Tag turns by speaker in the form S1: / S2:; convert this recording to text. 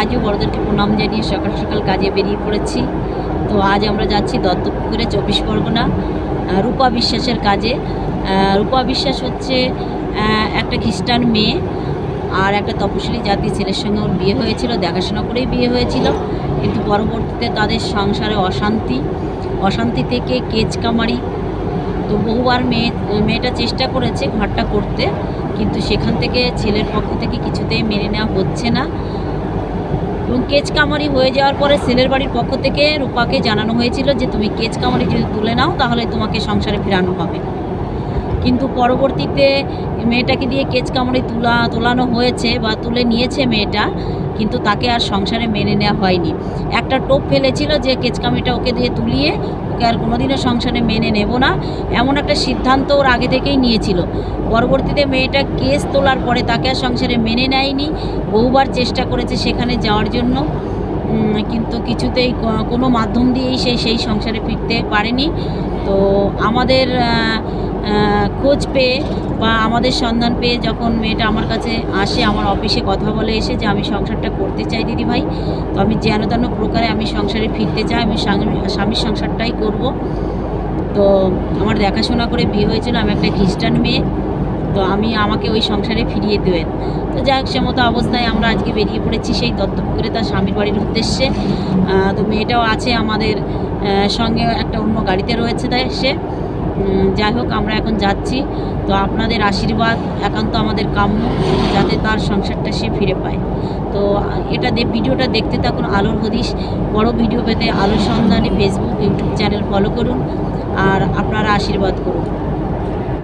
S1: আজও বড়দেরকে প্রণাম জানিয়ে সকাল সকাল কাজে বেরিয়ে পড়েছি। তো আজ আমরা যাচ্ছি দত্তপুকুরে চব্বিশ পরগনা রূপা বিশ্বাসের কাজে। রূপা বিশ্বাস হচ্ছে একটা খ্রিস্টান মেয়ে আর একটা তপশিলি জাতি ছেলের সঙ্গে ওর বিয়ে হয়েছিল, দেখাশোনা করেই বিয়ে হয়েছিল। কিন্তু পরবর্তীতে তাদের সংসারে অশান্তি অশান্তি থেকে কেচ কামারি। তো বহুবার মেয়ে, মেয়েটা চেষ্টা করেছে ঘরটা করতে, কিন্তু সেখান থেকে ছেলের পক্ষ থেকে কিছুতেই মেনে নেওয়া হচ্ছে না। এবং কেচ কামারি হয়ে যাওয়ার পরে ছেলের বাড়ির পক্ষ থেকে রূপাকে জানানো হয়েছিল যে তুমি কেচ কামারি যদি তুলে নাও, তাহলে তোমাকে সংসারে ফেরানো হবে। কিন্তু পরবর্তীতে মেয়েটাকে দিয়ে কেচ কামড়ি তোলা তোলানো হয়েছে বা তুলে নিয়েছে মেয়েটা। কিন্তু তাকে আর সংসারে মেনে নেওয়া হয়নি। একটা টোপ ফেলেছিল যে কেচকামিটা ওকে দিয়ে তুলিয়ে ওকে আর কোনোদিনও সংসারে মেনে নেব না। এমন একটা সিদ্ধান্ত ওর আগে থেকেই নিয়েছিল। পরবর্তীতে মেয়েটা কেস তোলার পরে তাকে আর সংসারে মেনে নেয়নি। বহুবার চেষ্টা করেছে সেখানে যাওয়ার জন্য। কিন্তু কিছুতেই কোনো মাধ্যম দিয়েই সে সেই সংসারে ফিরতে পারেনি। তো আমাদের খোঁজ পেয়ে বা আমাদের সন্ধান পেয়ে যখন মেয়েটা আমার কাছে আসে, আমার অফিসে কথা বলে এসে যে আমি সংসারটা করতে চাই দিদি ভাই তো আমি যেন তেন প্রকারে আমি সংসারে ফিরতে চাই, আমি স্বামী- স্বামীর সংসারটাই করব। তো আমার দেখাশোনা করে বিয়ে হয়েছিল, আমি একটা খ্রিস্টান মেয়ে, তো আমি আমাকে ওই সংসারে ফিরিয়ে দেবেন। তো যাই হোক সে মতো অবস্থায় আমরা আজকে বেরিয়ে পড়েছি সেই দত্তপুকুরে, তার স্বামীর বাড়ির উদ্দেশ্যে। তো মেয়েটাও আছে আমাদের সঙ্গে একটা অন্য গাড়িতে রয়েছে তাই সে। যাই হোক, আমরা এখন যাচ্ছি। তো আপনাদের আশীর্বাদ, একান্ত আমাদের কাম্য, যাতে তার সংসারটা সে ফিরে পায়। তো এটা ভিডিওটা দেখতে থাকুন আলোর হদিশ। বড় ভিডিও পেতে আলোর সন্ধানে ফেসবুক ইউটিউব চ্যানেল ফলো করুন। আর আপনারা আশীর্বাদ করুন।